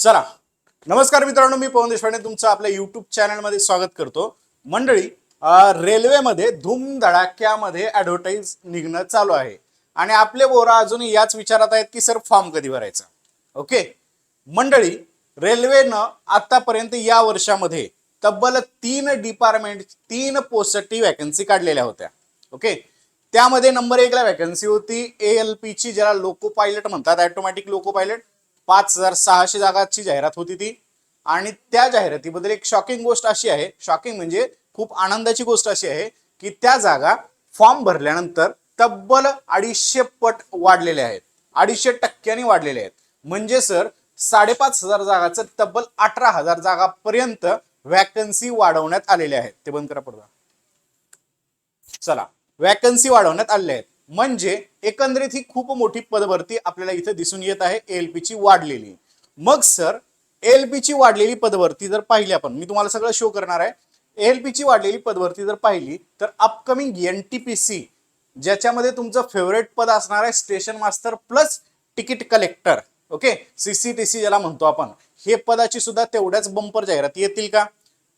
चला. नमस्कार मित्रांनो मी पवन देशपांडे तुमचं आपल्या युट्यूब चॅनलमध्ये स्वागत करतो. मंडळी रेल्वेमध्ये धूमधडाक्यामध्ये ॲडव्हर्टाईज निघणं चालू आहे. आणि आपले बोरा अजून याच विचारात आहेत की सर फॉर्म कधी भरायचा? ओके मंडळी रेल्वेनं आतापर्यंत या वर्षामध्ये तब्बल तीन डिपार्टमेंट तीन पोस्टसाठी वॅकन्सी काढलेल्या होत्या. ओके त्यामध्ये नंबर एकला वॅकन्सी होती. ए एल पीची ज्याला लोको पायलट म्हणतात ॲटोमॅटिक लोको पायलट पाच हजार सहाशे जागाची जाहिरात होती ती. आणि त्या जाहिरातीबद्दल एक शॉकिंग गोष्ट अशी आहे. शॉकिंग म्हणजे खूप आनंदाची गोष्ट अशी आहे की त्या जागा फॉर्म भरल्यानंतर तब्बल अडीचशे पट वाढलेल्या आहेत. अडीचशे टक्क्यांनी वाढलेले आहेत. म्हणजे सर साडेपाच हजार जागाचं तब्बल अठरा हजार जागापर्यंत वॅकन्सी वाढवण्यात आलेल्या आहेत. ते बंद करा पडदा चला. वॅकन्सी वाढवण्यात आलेल्या आहेत. म्हणजे एकंदरीत ही खूप मोठी पदभरती आपल्याला इथे दिसून येत आहे एलपीची वाढलेली. मग सर एल पीची वाढलेली पदभरती जर पाहिली आपण मी तुम्हाला सगळं शो करणार आहे. एल पीची वाढलेली पदभरती जर पाहिली तर upcoming N T P C ज्याच्यामध्ये तुमचं फेवरेट पद असणार आहे station master plus ticket collector okay CCTC ज्याला म्हणतो आपण. हे पदाची सुद्धा तेवढ्याच बंपर जाहिराती येतील का?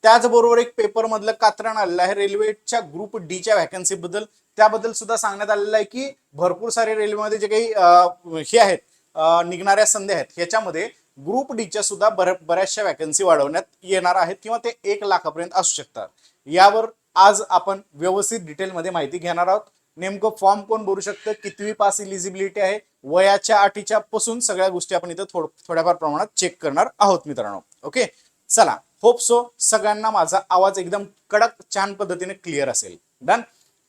त्याचबरोबर एक पेपर मधलं कात्रण आलेलं आहे. रेल्वेच्या ग्रुप डीच्या व्हॅकन्सी बद्दल. त्याबद्दल सुद्धा सांगण्यात आलेलं आहे की भरपूर सारे रेल्वेमध्ये जे काही हे आहेत निघणाऱ्या संधी आहेत. ह्याच्यामध्ये ग्रुप डीच्या सुद्धा बऱ्या बऱ्याचशा वॅकन्सी वाढवण्यात येणार आहेत किंवा ते एक लाखापर्यंत असू शकतात. यावर आज आपण व्यवस्थित डिटेलमध्ये माहिती घेणार आहोत. नेमकं फॉर्म कोण भरू शकतं? कितवी पास इलिजिबिलिटी आहे? वयाच्या अटीच्या पासून सगळ्या गोष्टी आपण इथं थोड थोड्याफार प्रमाणात चेक करणार आहोत मित्रांनो. ओके चला. होप सो सगळ्यांना माझा आवाज एकदम कडक छान पद्धतीने क्लिअर असेल. डन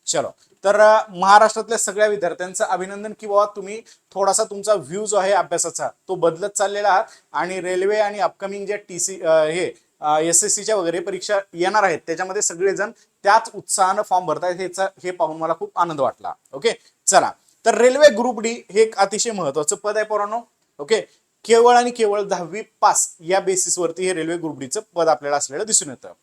चलो. तर महाराष्ट्रातल्या सगळ्या विद्यार्थ्यांचं अभिनंदन की बाबा तुम्ही थोडासा तुमचा व्ह्यू जो आहे अभ्यासाचा तो बदलत चाललेला आहात आणि रेल्वे आणि अपकमिंग जे टी सी हे एस एस सीच्या वगैरे परीक्षा येणार आहेत त्याच्यामध्ये सगळेजण त्याच उत्साहानं फॉर्म भरतायत हेचा हे पाहून मला खूप आनंद वाटला. ओके चला. तर रेल्वे ग्रुप डी हे एक अतिशय महत्वाचं पद आहे पोरांनो. ओके केवळ आणि केवळ दहावी पास या बेसिसवरती हे रेल्वे ग्रुप पद आपल्याला असलेलं दिसून येतं.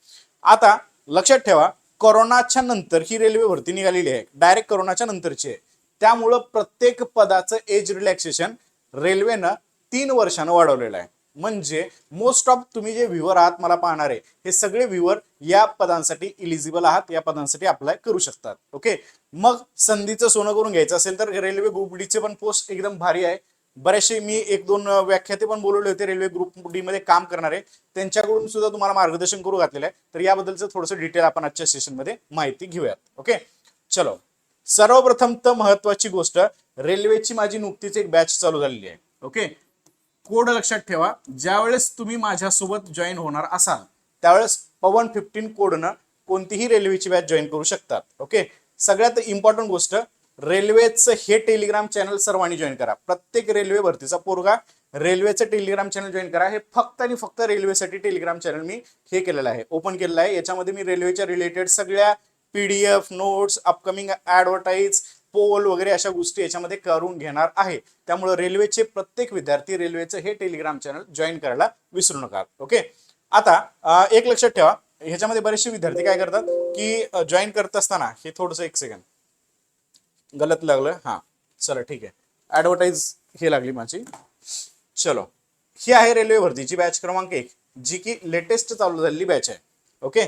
आता लक्षात ठेवा कोरोनाच्या नंतर ही रेल्वे भरती निघालेली आहे. डायरेक्ट कोरोनाच्या नंतरची आहे. त्यामुळं प्रत्येक पदाचं एज रिलॅक्सेशन रेल्वेनं तीन वर्षानं वाढवलेलं आहे. म्हणजे मोस्ट ऑफ तुम्ही जे व्ह्युअर आहात मला पाहणारे हे सगळे व्ह्युअर या पदांसाठी इलिजिबल आहात या पदांसाठी अप्लाय करू शकतात. ओके मग संधीचं सोनं करून घ्यायचं असेल तर रेल्वे गुबडीचे पण पोस्ट एकदम भारी आहे. बरेचसे मी एक दोन व्याख्याते पण बोलवले होते रेल्वे ग्रुप डी मध्ये काम करणारे. त्यांच्याकडून सुद्धा तुम्हाला मार्गदर्शन करू घातलेलं आहे. तर याबद्दलचं थोडंसं डिटेल आपण आजच्या सेशनमध्ये माहिती घेऊयात. ओके चलो. सर्वप्रथम तर महत्वाची गोष्ट रेल्वेची माझी नुकतीच एक बॅच चालू झालेली आहे. ओके कोड लक्षात ठेवा. ज्यावेळेस तुम्ही माझ्यासोबत जॉईन होणार असाल त्यावेळेस पवन फिफ्टीन कोडनं कोणतीही रेल्वेची बॅच जॉईन करू शकतात. ओके सगळ्यात इम्पॉर्टंट गोष्ट रेल्वेचं हे टेलिग्राम चॅनल सर्वांनी जॉईन करा. प्रत्येक रेल्वे भरतीचा पोरगा रेल्वेचं टेलिग्राम चॅनल जॉईन करा. हे फक्त आणि फक्त रेल्वेसाठी टेलिग्राम चॅनल मी हे केलेलं आहे. ओपन केलेलं आहे. याच्यामध्ये मी रेल्वेच्या रिलेटेड सगळ्या PDF notes upcoming advertise poll वगैरे अशा गोष्टी याच्यामध्ये करून घेणार आहे. त्यामुळे रेल्वेचे प्रत्येक विद्यार्थी रेल्वेचं हे टेलिग्राम चॅनल जॉईन करायला विसरू नका. ओके आता एक लक्षात ठेवा. ह्याच्यामध्ये बरेचसे विद्यार्थी काय करतात की जॉईन करत असताना हे थोडंसं एक सेकंड गलत लागलं. हां चला ठीक आहे. ॲडव्हर्टाईज हे लागली माझी. चलो. ही आहे रेल्वे भरतीची बॅच क्रमांक एक जी की लेटेस्ट चालू झालेली बॅच आहे. ओके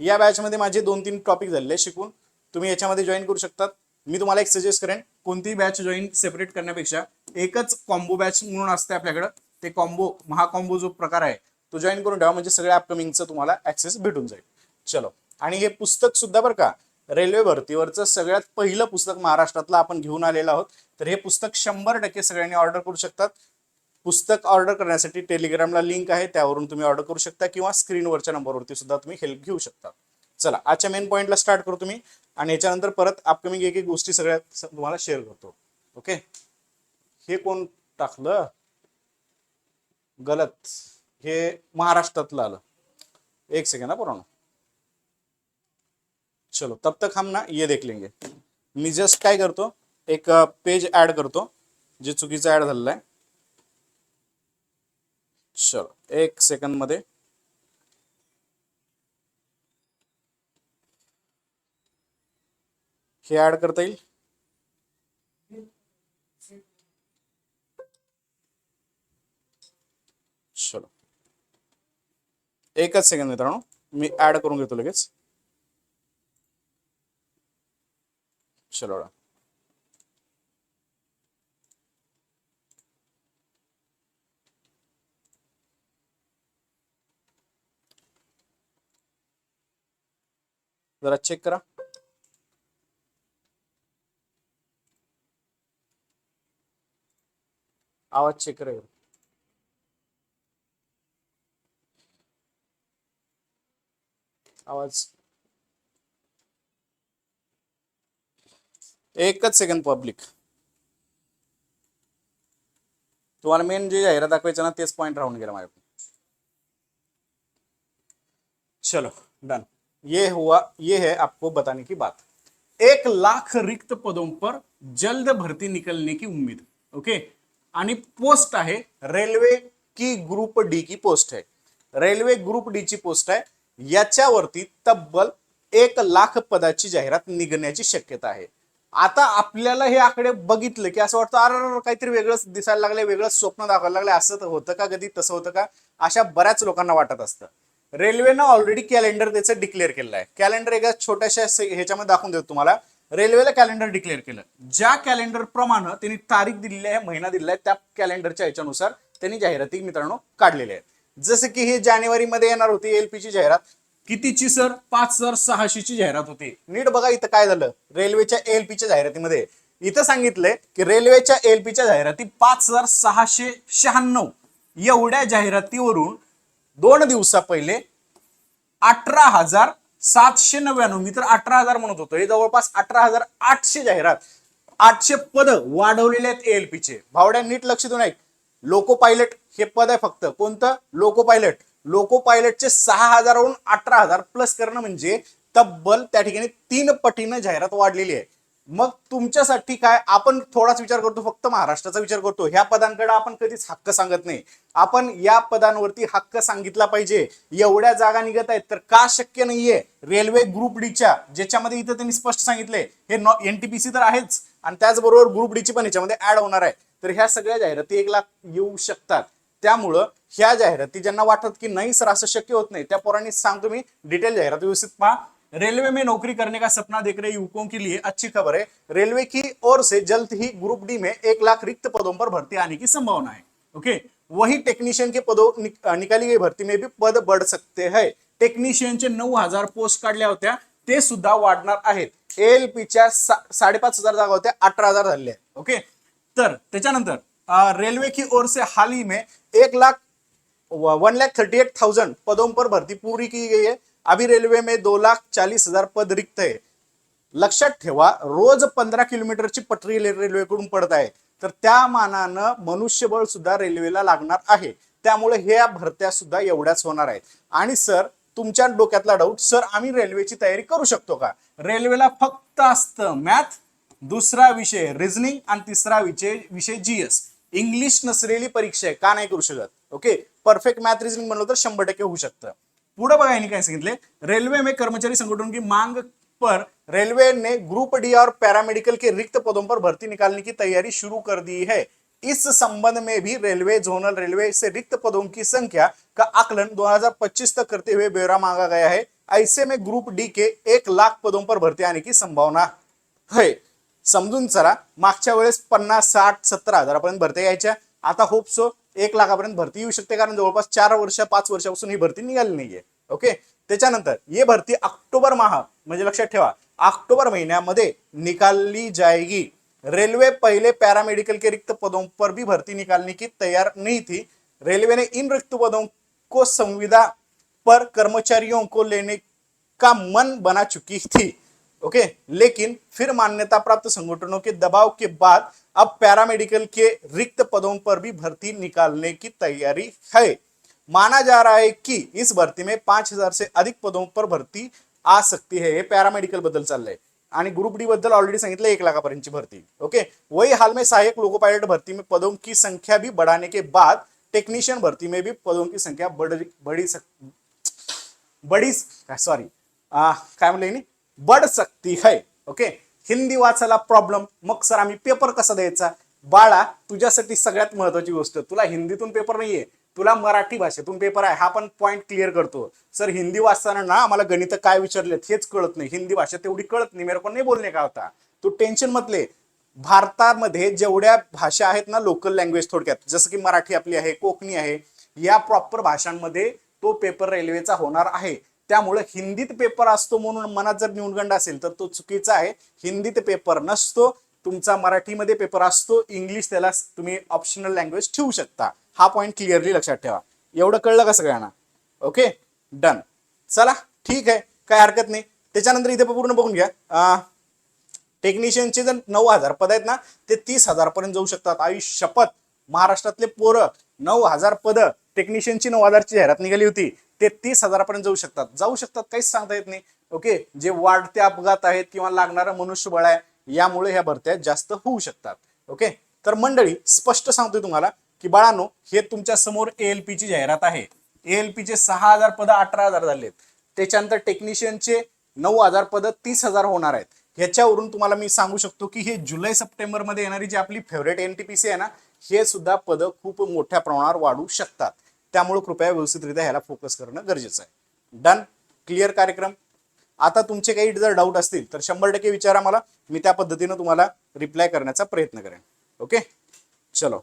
या बॅचमध्ये माझे दोन तीन टॉपिक झालेले शिकून. तुम्ही याच्यामध्ये जॉईन करू शकतात. मी तुम्हाला एक सजेस्ट करेन कोणतीही बॅच जॉईन सेपरेट करण्यापेक्षा एकच कॉम्बो बॅच म्हणून असते आपल्याकडं. ते कॉम्बो महाकॉम्बो जो प्रकार आहे तो जॉईन करून ठेवा. म्हणजे सगळ्या अपकमिंगचं तुम्हाला ऍक्सेस भेटून जाईल. चलो. आणि हे पुस्तक सुद्धा बरं का रेल्वे भरतीवरचं सगळ्यात पहिलं पुस्तक महाराष्ट्रातलं आपण घेऊन आलेलं आहोत. तर हे पुस्तक शंभर टक्के सगळ्यांनी ऑर्डर करू शकतात. पुस्तक ऑर्डर करण्यासाठी टेलिग्रामला लिंक आहे त्यावरून तुम्ही ऑर्डर करू शकता किंवा स्क्रीनवरच्या नंबरवरती सुद्धा तुम्ही हेल्प घेऊ शकता. चला आजच्या मेन पॉईंटला स्टार्ट करू तुम्ही. आणि याच्यानंतर परत अपकमिंग एक एक गोष्टी सगळ्या तुम्हाला शेअर करतो. ओके हे कोण टाकलं? गलत. हे महाराष्ट्रातलं आलं. एक सेकंड हा पुराणा. चलो तब तक हम ना ये देख लेंगे। मी जस्ट काय करतो एक पेज ऍड करतो जे चुकीचं ऍड झालेलं आहे. चलो एक सेकंडमध्ये. हे ऍड करता येईल? चलो. एकच सेकंद मित्रांनो मी ऍड करून घेतो लगेच. चलो जरा चेक करा आवाज चेक करा आवाज एकच सेकंड पब्लिक तुम्हाला मेन जे जाहिरात दाखवायचं ना पॉइंट राहून गेला माझ्याकडून. चलो डन ये हुआ, ये है आपको बताने की बात. एक लाख रिक्त पदों पर जल्द भर्ती निकलने की उम्मीद. ओके पोस्ट आहे रेल्वे की ग्रुप डी की पोस्ट आहे. रेल्वे ग्रुप डी ची पोस्ट आहे. याच्यावरती तब्बल एक लाख पदा पदाची जाहिरात निघण्याची शक्यता आहे. आता आपल्याला हे आकडे बघितले की असं वाटतं अरे काहीतरी वेगळंच दिसायला लागलं वेगळंच स्वप्न दाखवायला लागलं असं तर होतं का कधी तसं होतं का? अशा बऱ्याच लोकांना वाटत असतं. रेल्वेनं ऑलरेडी कॅलेंडर त्याचं डिक्लेअर केलेलं आहे. कॅलेंडर एका छोट्याशा ह्याच्यामध्ये दाखवून देतो तुम्हाला. रेल्वेला कॅलेंडर डिक्लेअर केलं. ज्या कॅलेंडर प्रमाणे त्यांनी तारीख दिलेली आहे महिना दिलेला आहे त्या कॅलेंडरच्या ह्याच्यानुसार त्यांनी जाहिराती मित्रांनो काढलेल्या आहेत. जसं की हे जानेवारीमध्ये येणार होती एलपीची जाहिरात. कितीची सर? पाच हजार सहाशेची जाहिरात होती. नीट बघा इथं काय झालं. रेल्वेच्या एलपीच्या जाहिरातीमध्ये. इथं सांगितलंय की रेल्वेच्या एलपीच्या जाहिराती पाच हजार सहाशे शहाण्णव. एवढ्या जाहिरातीवरून दोन दिवसा पहिले अठरा हजार सातशे नव्याण्णव. मी तर अठरा हजार म्हणत होतो. हे जवळपास अठरा हजार आठशे जाहिरात. आठशे पद वाढवलेले आहेत एएलपीचे भावड्या नीट लक्ष देऊन ऐक. लोको पायलट हे पद आहे फक्त. कोणतं? Loco pilot. लोको पायलटचे सहा हजारहून अठरा हजार प्लस करणं म्हणजे तब्बल त्या ठिकाणी तीन पटीनं जाहिरात वाढलेली आहे. मग तुमच्यासाठी काय? आपण थोडाच विचार करतो फक्त महाराष्ट्राचा विचार करतो. ह्या पदांकडे आपण कधीच हक्क सांगत नाही. आपण या पदांवरती हक्क सांगितला पाहिजे. एवढ्या जागा निघत आहेत तर का शक्य नाहीये? रेल्वे ग्रुप डीच्या ज्याच्यामध्ये इथं त्यांनी स्पष्ट सांगितले हे एनटीपीसी तर आहेच. आणि त्याचबरोबर ग्रुप डीची पण याच्यामध्ये ऍड होणार आहे. तर ह्या सगळ्या जाहिराती एक लाख येऊ शकतात. त्यामुळं ह्या जाहिराती ज्यांना वाटत की नाही सर असं शक्य होत नाही त्या पोरांनी सांगतो मी डिटेल जाहिरात व्यवस्थित पहा. रेलवे में नौकरी करने का सपना देख रहे युवकों के लिए अच्छी खबर है। रेलवे की ओर से जल्द ही ग्रुप डी में एक लाख रिक्त पदों पर भर्ती आने की संभावना है। ओके वही टेक्नीशियन के पदों निक, निकाली गई भर्ती में भी पद बढ़ सकते हैं। टेक्निशियनचे नऊ हजार पोस्ट काढल्या होत्या ते सुद्धा वाढणार आहेत. एल पीच्या साडेपाच हजार जागा होत्या अठरा हजार झालेल्या आहेत. ओके तर त्याच्यानंतर रेलवे की ओर से हाल ही में एक lakh one lakh thirty eight thousand पदों पर भर्ती पूरी की गई है। अभी रेलवे में दो लाख चालीस हजार पद रिक्त है। लक्षात ठेवा रोज पंधरा किलोमीटरची पटरी रेल्वेकडून पडत आहे। तर त्या मानानं मनुष्यबळ सुद्धा रेल्वेला लागणार आहे। त्यामुळे ह्या भरत्या सुद्धा एवढ्याच होणार आहेत। आणि सर तुमच्या डोक्यातला डाऊट सर आम्ही रेल्वेची तयारी करू शकतो का? रेल्वेला फक्त असतं मॅथ दुसरा विषय रिझनिंग आणि तिसरा विषय विषय जीएस इंग्लिश नसलेली परीक्षा आहे. का नाही करू शकत? ओके परफेक्ट मॅथ रिझनिंग म्हणलं तर शंभर टक्के होऊ शकतं. पुढे बघा यांनी काय सांगितले रेलवे में कर्मचारी संगठन की मांग पर रेलवे ने ग्रुप डी और पैरामेडिकल के रिक्त पदों पर भर्ती निकालने की तैयारी शुरू कर दी है. इस संबंध में भी रेलवे जोनल रेलवे से रिक्त पदों की संख्या का आकलन 2025 तक करते हुए ब्यौरा मांगा गया है. ऐसे में ग्रुप डी के एक लाख पदों पर भर्ती आने की संभावना है. समजून चला. मागच्या वेळेस पन्नास साठ सत्तर हजारापर्यंत भरती यायच्या आता होप सो एक लाखापर्यंत भरती येऊ शकते कारण जवळपास चार वर्ष पाच वर्षापासून ही भरती निघाली नाहीये. ओके? त्याच्यानंतर ये भरती ऑक्टोबर माह म्हणजे लक्षात ठेवा. ऑक्टोबर महिन्यामध्ये निकालली जाएगी रेलवे पहले पैरामेडिकल के रिक्त पदों पर भी भर्ती निकालने की तैयार नहीं थी. रेलवे ने इन रिक्त पदों को संविदा पर कर्मचारियों को लेने का मन बना चुकी थी. ओके? लेकिन फिर मान्यता प्राप्त संगठनों के दबाव के बाद अब पैरामेडिकल के रिक्त पदों पर भी भर्ती निकालने की तैयारी है। माना जा रहा है कि इस भर्ती में पाँच हज़ार से अधिक पदों पर भर्ती आ सकती है। हे पैरामेडिकल बद्दल चाललंय आणि ग्रुप डी बद्दल ऑलरेडी सांगितलं एक लाखापर्यंतची भर्ती, ओके? वही हाल में सहायक लोको पायलट भर्ती में पदों की संख्या भी बढ़ाने के बाद टेक्नीशियन भर्ती में भी पदों की संख्या बढ़, बढ़ी सक सॉरी काय म्हणलं बड बढ सकती है. ओके हिंदी वाचायला प्रॉब्लेम मग सर आम्ही पेपर कसा द्यायचा? बाळा तुझ्यासाठी सगळ्यात महत्वाची गोष्ट तुला हिंदीतून पेपर नाहीये. तुला मराठी भाषेतून पेपर आहे. हा पण पॉईंट क्लिअर करतो. सर हिंदी वाचताना ना आम्हाला गणित काय विचारलेत हेच कळत नाही. हिंदी भाषा तेवढी कळत नाही. मेरे को नाही बोलणे का होता? तू टेन्शन मतले भारतामध्ये जेवढ्या भाषा आहेत ना लोकल लँग्वेज थोडक्यात जसं की मराठी आपली आहे कोकणी आहे या प्रॉपर भाषांमध्ये तो पेपर रेल्वेचा होणार आहे. त्यामुळे हिंदीत पेपर असतो म्हणून मनात जर न्यूनगंड असेल तर तो चुकीचा आहे. हिंदीत पेपर नसतो तुमचा मराठीमध्ये पेपर असतो इंग्लिश त्याला तुम्ही ऑप्शनल लँग्वेज ठेवू शकता. हा पॉईंट क्लिअरली लक्षात ठेवा. एवढं कळलं का सगळ्यांना? ओके डन चला ठीक आहे. काय हरकत नाही. त्याच्यानंतर इथे पूर्ण बघून घ्या. टेक्निशियनचे जर नऊ हजार पद आहेत ना ते तीस हजार पर्यंत जाऊ शकतात. आयुष शपथ. महाराष्ट्रातले पोरं नऊ हजार पद. टेक्निशियनची नऊ हजारची जाहिरात निघाली होती. ते तीस हजारापर्यंत जाऊ शकतात. जाऊ शकतात काहीच सांगता येत नाही. ओके जे वाढते अपघात आहेत किंवा लागणारं मनुष्यबळ आहे यामुळे ह्या भरत्या जास्त होऊ शकतात. ओके तर मंडळी स्पष्ट सांगतोय तुम्हाला की बाळांनो हे तुमच्यासमोर एएलपीची जाहिरात आहे. एएलपीचे सहा हजार पद अठरा हजार झालेत. त्याच्यानंतर टेक्निशियनचे नऊ हजार पद तीस हजार होणार आहेत. ह्याच्यावरून तुम्हाला मी सांगू शकतो की हे जुलै सप्टेंबरमध्ये येणारी जी आपली फेवरेट एनटीपीसी आहे ना हे सुद्धा पद खूप मोठ्या प्रमाणावर वाढू शकतात. त्यामुळे कृपया व्यवस्थितरित्या ह्याला फोकस करणं गरजेचं आहे. डन क्लिअर कार्यक्रम? आता तुमचे काही जर डाऊट असतील तर शंभर टक्के विचारा मला. मी त्या पद्धतीनं तुम्हाला रिप्लाय करण्याचा प्रयत्न करेन. ओके चलो.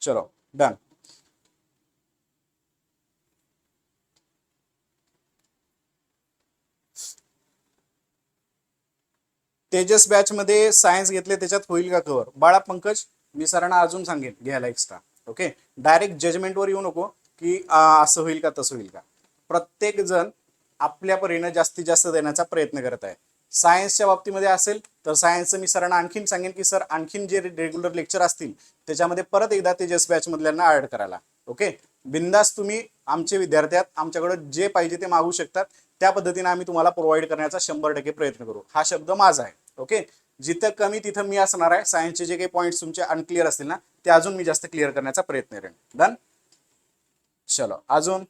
चलो. डन तेजस बॅच मध्ये सायन्स घेतले त्याच्यात होईल का कव्हर बाळा पंकज मी सरांना अजून सांगेन घ्यायला एक्स्ट्रा ओके डायरेक्ट जजमेंटवर येऊ नको की असं होईल का तसं होईल का? प्रत्येक जण आपल्या परीनं जास्तीत जास्त देण्याचा प्रयत्न करत आहे. सायन्सच्या बाबतीमध्ये असेल तर सायन्सचं मी सरांना आणखीन सांगेन की सर आणखीन जे रेग्युलर लेक्चर असतील त्याच्यामध्ये परत एकदा तेजस बॅच मधल्यांना ऍड करायला ओके बिंदास तुम्ही आमचे विद्यार्थी आहात जे पाहिजे ते मागू शकतात. त्या पद्धतीने आम्ही तुम्हाला प्रोव्हाइड करण्याचा शंभर टक्के प्रयत्न करू. हा शब्द माझा आहे. ओके जिथं कमी तिथं मी असणार आहे. सायन्सचे जे काही पॉईंट्स तुमचे अनक्लिअर असतील ना ते अजून मी जास्त क्लिअर करण्याचा प्रयत्न करेन. डन चलो. अजून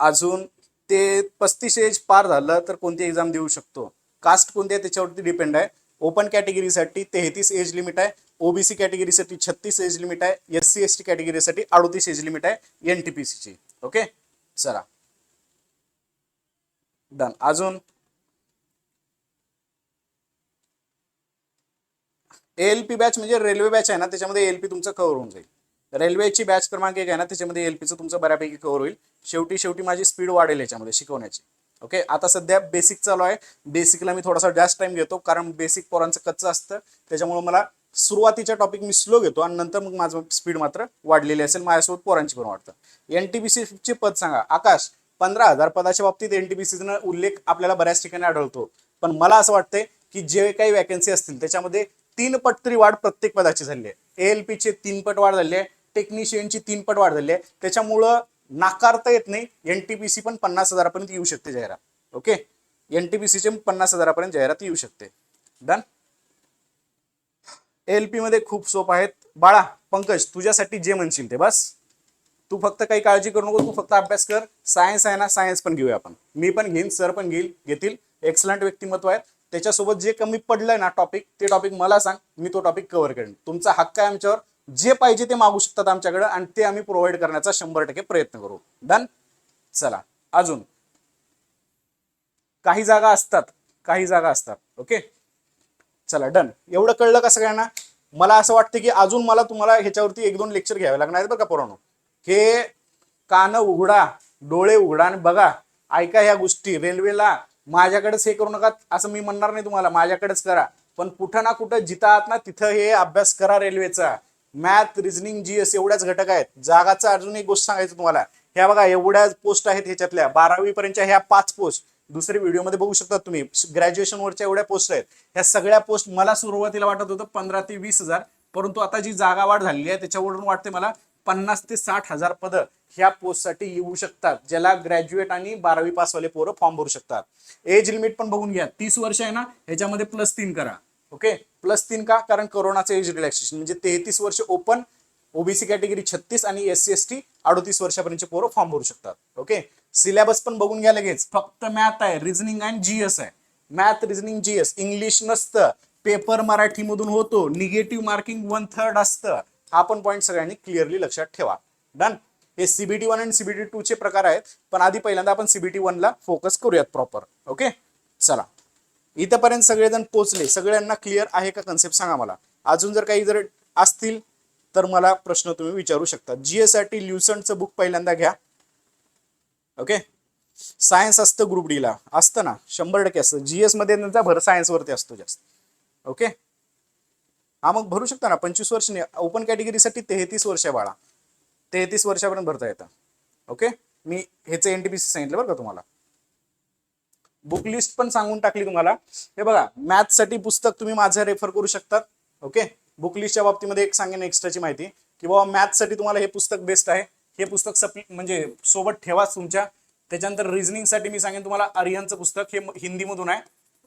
अजून ते पस्तीस एज पार झालं तर कोणती एक्झाम देऊ शकतो? कास्ट कोणती आहे त्याच्यावरती डिपेंड आहे. ओपन कॅटेगरीसाठी तेहतीस एज लिमिट आहे. ओबीसी कॅटेगरीसाठी छत्तीस एज लिमिट आहे. एस सी एस टी कॅटेगरीसाठी अडोतीस एज लिमिट आहे. एन टी पी सीची ओके चला. डन अजून? एलपी बॅच म्हणजे रेल्वे बॅच आहे ना त्याच्यामध्ये एलपी तुमचं कव्हर होऊन जाईल. रेल्वेची बॅच क्रमांक एक आहे ना त्याच्यामध्ये एलपीचं तुमचं बऱ्यापैकी कव्हर होईल. शेवटी शेवटी माझी स्पीड वाढेल याच्यामध्ये शिकवण्याची. ओके आता सध्या बेसिक चालू आहे. बेसिकला मी थोडासा जास्त टाइम घेतो कारण बेसिक पोरांचं कच्चं असतं. त्याच्यामुळे मला सुरुवातीच्या टॉपिक मी स्लो घेतो आणि नंतर मग माझं स्पीड मात्र वाढलेली असेल. माझ्यासोबत पोरांची पण वाढतं. एनटीपीसीचे पद सांगा. आकाश पंधरा हजार पदाच्या बाबतीत एनटीपीसीचा उल्लेख आपल्याला बऱ्याच ठिकाणी आढळतो. पण मला असं वाटतंय की जे काही वॅकन्सी असतील त्याच्यामध्ये तीन पट तरी वाढ प्रत्येक पदाची झाली आहे. एएलपीचे तीन पट वाढ झाली आहे. टेक्निशियनची तीन पट वाढ झाली आहे. त्याच्यामुळं नाकारता येत नाही. एनटीपीसी पण पन्नास हजारापर्यंत येऊ शकते जाहिरात. ओके एनटीपीसीचे पन्नास हजारापर्यंत जाहिरात येऊ शकते. डन एलपी मध्ये खूप सोप आहेत. बाळा पंकज तुझ्यासाठी जे म्हणशील ते बस. तू फक्त काही काळजी करू नको तू फक्त अभ्यास कर. सायन्स आहे ना सायन्स पण घेऊया आपण. मी पण घेईन सर पण घेईल घेतील. एक्सलंट व्यक्तिमत्व आहे त्याच्यासोबत जे कमी पडलंय ना टॉपिक ते टॉपिक मला सांग मी तो टॉपिक कव्हर करेन. तुमचा हक्क आहे आमच्यावर. जे पाहिजे ते मागू शकतात आमच्याकडे आणि ते आम्ही प्रोव्हाइड करण्याचा शंभर टक्के प्रयत्न करू. डन चला. अजून. काही जागा असतात. काही जागा असतात. ओके चला डन एवढं कळलं का सगळ्यांना? मला असं वाटतं की अजून मला तुम्हाला ह्याच्यावरती एक दोन लेक्चर घ्यावे लागणार आहेत बरं का पोरांनो? हे कान उघडा डोळे उघडा आणि बघा ऐका ह्या गोष्टी. रेल्वेला माझ्याकडेच हे करू नका असं मी म्हणणार नाही तुम्हाला. माझ्याकडेच करा. पण कुठं ना कुठं जिथं आहात ना तिथं हे अभ्यास करा रेल्वेचा. मॅथ रिझनिंग जीएस एवढ्याच घटक आहेत. जागाचा अजून एक गोष्ट सांगायचं तुम्हाला. ह्या बघा एवढ्या पोस्ट आहेत ह्याच्यातल्या. बारावी पर्यंतच्या ह्या पाच पोस्ट दुसरे व्हिडिओमध्ये बघू शकता तुम्ही. ग्रॅज्युएशन वरच्या एवढ्या पोस्ट आहेत. ह्या सगळ्या पोस्ट मला सुरुवातीला वाटत होतं पंधरा ते वीस हजार. परंतु आता जी जागा वाढ झालेली आहे त्याच्यावरून वाटते मला पन्नास ते साठ हजार पदं ह्या पोस्टसाठी येऊ शकतात ज्याला ग्रॅज्युएट आणि बारावी पासवाले पोरं फॉर्म भरू शकतात. एज लिमिट पण बघून घ्या. तीस वर्ष आहे ना ह्याच्यामध्ये प्लस तीन करा. ओके प्लस तीन का? कारण कोरोनाचं एज रिलॅक्सेशन म्हणजे तेहतीस वर्ष ओपन ओबीसी कॅटेगरी छत्तीस आणि एस सी एस टी अडोतीस वर्षापर्यंतचे पोरं फॉर्म भरू शकतात. ओके सिलेबस पण बघून घ्या लगेच. फक्त मॅथ आहे रिझनिंग अँड जीएस आहे. मॅथ रिझनिंग जीएस इंग्लिश नसतं. पेपर मराठीमधून होतो. निगेटिव्ह मार्किंग वन थर्ड असतं. हा पण पॉईंट सगळ्यांनी क्लिअरली लक्षात ठेवा. डन हे CBT one and CBT two चे प्रकार आहेत. पण आधी पहिल्यांदा आपण सीबीटी वन ला फोकस करूयात प्रॉपर ओके चला. इथंपर्यंत सगळेजण पोचले सगळ्यांना क्लिअर आहे का कन्सेप्ट सांगा मला. अजून जर काही जर असतील तर मला प्रश्न तुम्ही विचारू शकता. जीएससाठी ल्युसंटचं बुक पहिल्यांदा घ्या. ओके? सायन्स असतं ग्रुप डीला असतं ना. शंभर टक्के असतं. जीएसमध्ये त्यांचा भर सायन्सवरती असतो जास्त. ओके? हा मग भरू शकता ना. पंचवीस वर्ष नाही. ओपन कॅटेगरीसाठी तेहतीस वर्ष बाळा. तेहतीस वर्षापर्यंत भरता येतं. ओके? मी ह्याचं सी सांगितलं बरं का तुम्हाला. बुक लिस्ट पण सांगून टाकली तुम्हाला. हे बघा. मॅथसाठी पुस्तक तुम्ही माझं रेफर करू शकतात. ओके? बुक लिस्टच्या बाबतीमध्ये एक सांगेन एक्स्ट्राची माहिती. की बाबा मॅथसाठी तुम्हाला हे पुस्तक बेस्ट आहे. हे पुस्तक सप्ली म्हणजे सोबत ठेवाच तुमच्या. त्याच्यानंतर रिझनिंगसाठी मी सांगेन तुम्हाला आर्यनचं पुस्तक. हे हिंदीमधून आहे.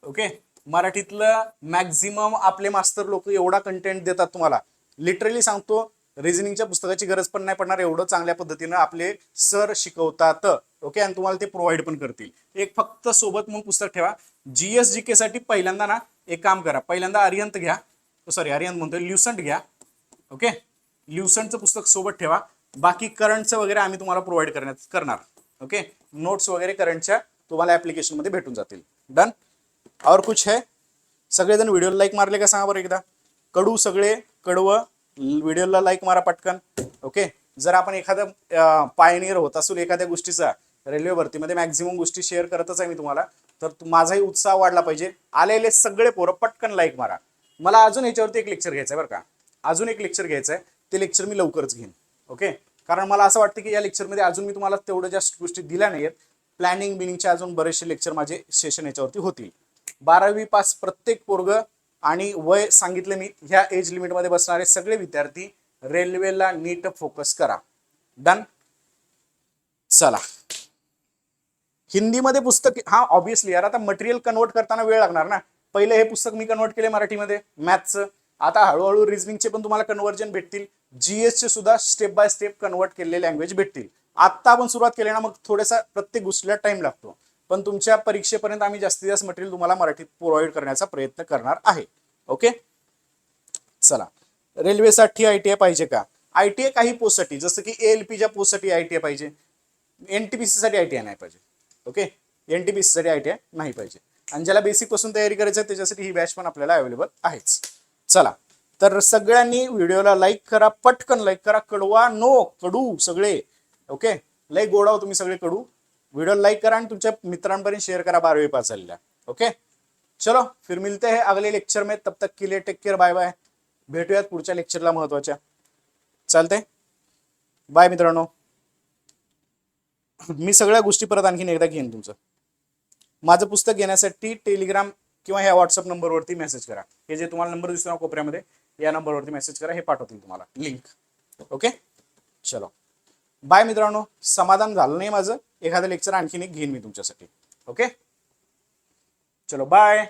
ओके मराठीतलं मॅक्झिमम आपले मास्तर लोक एवढा कंटेंट देतात तुम्हाला. लिटरली सांगतो रिझनिंगच्या पुस्तकाची गरज पण नाही पडणार. एवढं चांगल्या पद्धतीनं आपले सर शिकवतात. ओके आणि तुम्हाला ते प्रोव्हाइड पण करतील. एक फक्त सोबत मग पुस्तक ठेवा. जीएस जी के साठी पहिल्यांदा ना एक काम करा. पहिल्यांदा आर्यंत घ्या. Oh, सॉरी आर्यंत म्हणतोय. ल्युसंट घ्या. ओके ल्युसंटचं पुस्तक सोबत ठेवा. बाकी करंटचं वगैरे आम्ही तुम्हाला प्रोव्हाइड करण्यात करणार. ओके नोट्स वगैरे करंटच्या तुम्हाला ॲप्लिकेशनमध्ये भेटून जातील. डन और कुछ है? सगळेजण व्हिडिओला लाईक मारले का सांगा बरं एकदा? कडू सगळे कडवं व्हिडिओला लाईक मारा पटकन. ओके जर आपण एखादा पायनियर होत असू एखाद्या गोष्टीचा रेल्वे भरतीमध्ये मॅक्झिमम गोष्टी शेअर करतच आहे मी तुम्हाला तर माझाही उत्साह वाढला पाहिजे. आलेले सगळे पोरं पटकन लाईक मारा. मला अजून याच्यावरती एक लेक्चर घ्यायचं आहे बरं का? अजून एक लेक्चर घ्यायचं आहे ते लेक्चर मी लवकरच घेईन. ओके? कारण मला असं वाटतं की या लेक्चरमध्ये अजून मी तुम्हाला तेवढं जास्त गोष्टी दिल्या नाहीत प्लॅनिंग बिनिंगचे अजून बरेचसे लेक्चर माझे सेशन याच्यावरती होतील. बारावी पास प्रत्येक पोरग आणि वय सांगितले मी ह्या एज लिमिटमध्ये बसणारे सगळे विद्यार्थी रेल्वेला नीट फोकस करा. डन चला. हिंदीमध्ये पुस्तक हा ऑब्विसली यार आता मटेरियल कन्वर्ट करताना वेळ लागणार ना. पहिले हे पुस्तक मी कन्वर्ट केले मराठीमध्ये मॅथ्सचं आता हळूहळू रिझनिंगचे पण तुम्हाला कन्वर्जन भेटतील. जीएस चे सुद्धा स्टेप बाय स्टेप कन्वर्ट केलेले लँग्वेज भेटतील. आत्ता आपण सुरुवात केली ना मग थोडासा प्रत्येक गोष्टीला टाइम लागतो. पण तुमच्या परीक्षेपर्यंत आम्ही जास्तीत जास्त मटेरियल तुम्हाला मराठीत प्रोव्हाइड करण्याचा प्रयत्न करणार आहे. ओके चला. रेल्वेसाठी आय टी आय पाहिजे का? आय टी आय काही पोस्टसाठी जसं की एल पीच्या पोस्टसाठी आय टी आय पाहिजे. एन टी पी साठी आय टी आय नाही पाहिजे. ओके एन टी पी साठी आय टी आय नाही पाहिजे. आणि ज्याला बेसिकपासून तयारी करायची आहे त्याच्यासाठी ही बॅच पण आपल्याला अवेलेबल आहेच. चला. तर सगळ्यांनी व्हिडिओला लाईक करा पटकन लाईक करा कडवा नो कडू सगळे. ओके? लय गोडाव तुम्ही सगळे कडू. व्हिडिओ लाईक करा आणि तुमच्या मित्रांपर्यंत शेअर करा बारावी पास झालेल्या. ओके? चलो फिर मिलते हैं अगले लेक्चर में. तब तक के लिए टेक केअर बाय बाय भेटूयात पुढच्या लेक्चरला महत्त्वाच्या. चालतंय? बाय मित्रांनो. मी सगळ्या गोष्टी परत आणखीन एकदा घेईन तुमचं. माझं पुस्तक घेण्यासाठी टेलिग्राम किंवा ह्या व्हॉट्सअप नंबरवरती मेसेज करा. हे जे तुम्हाला नंबर दिसतो ना कोपऱ्यामध्ये या नंबरवरती मेसेज करा हे पाठवतील तुम्हाला. लिंक ओके चलो. बाय मित्रांनो. समाधान झालं नाही माझं. एखादं लेक्चर आणखीन एक घेईन मी तुमच्यासाठी. ओके चलो बाय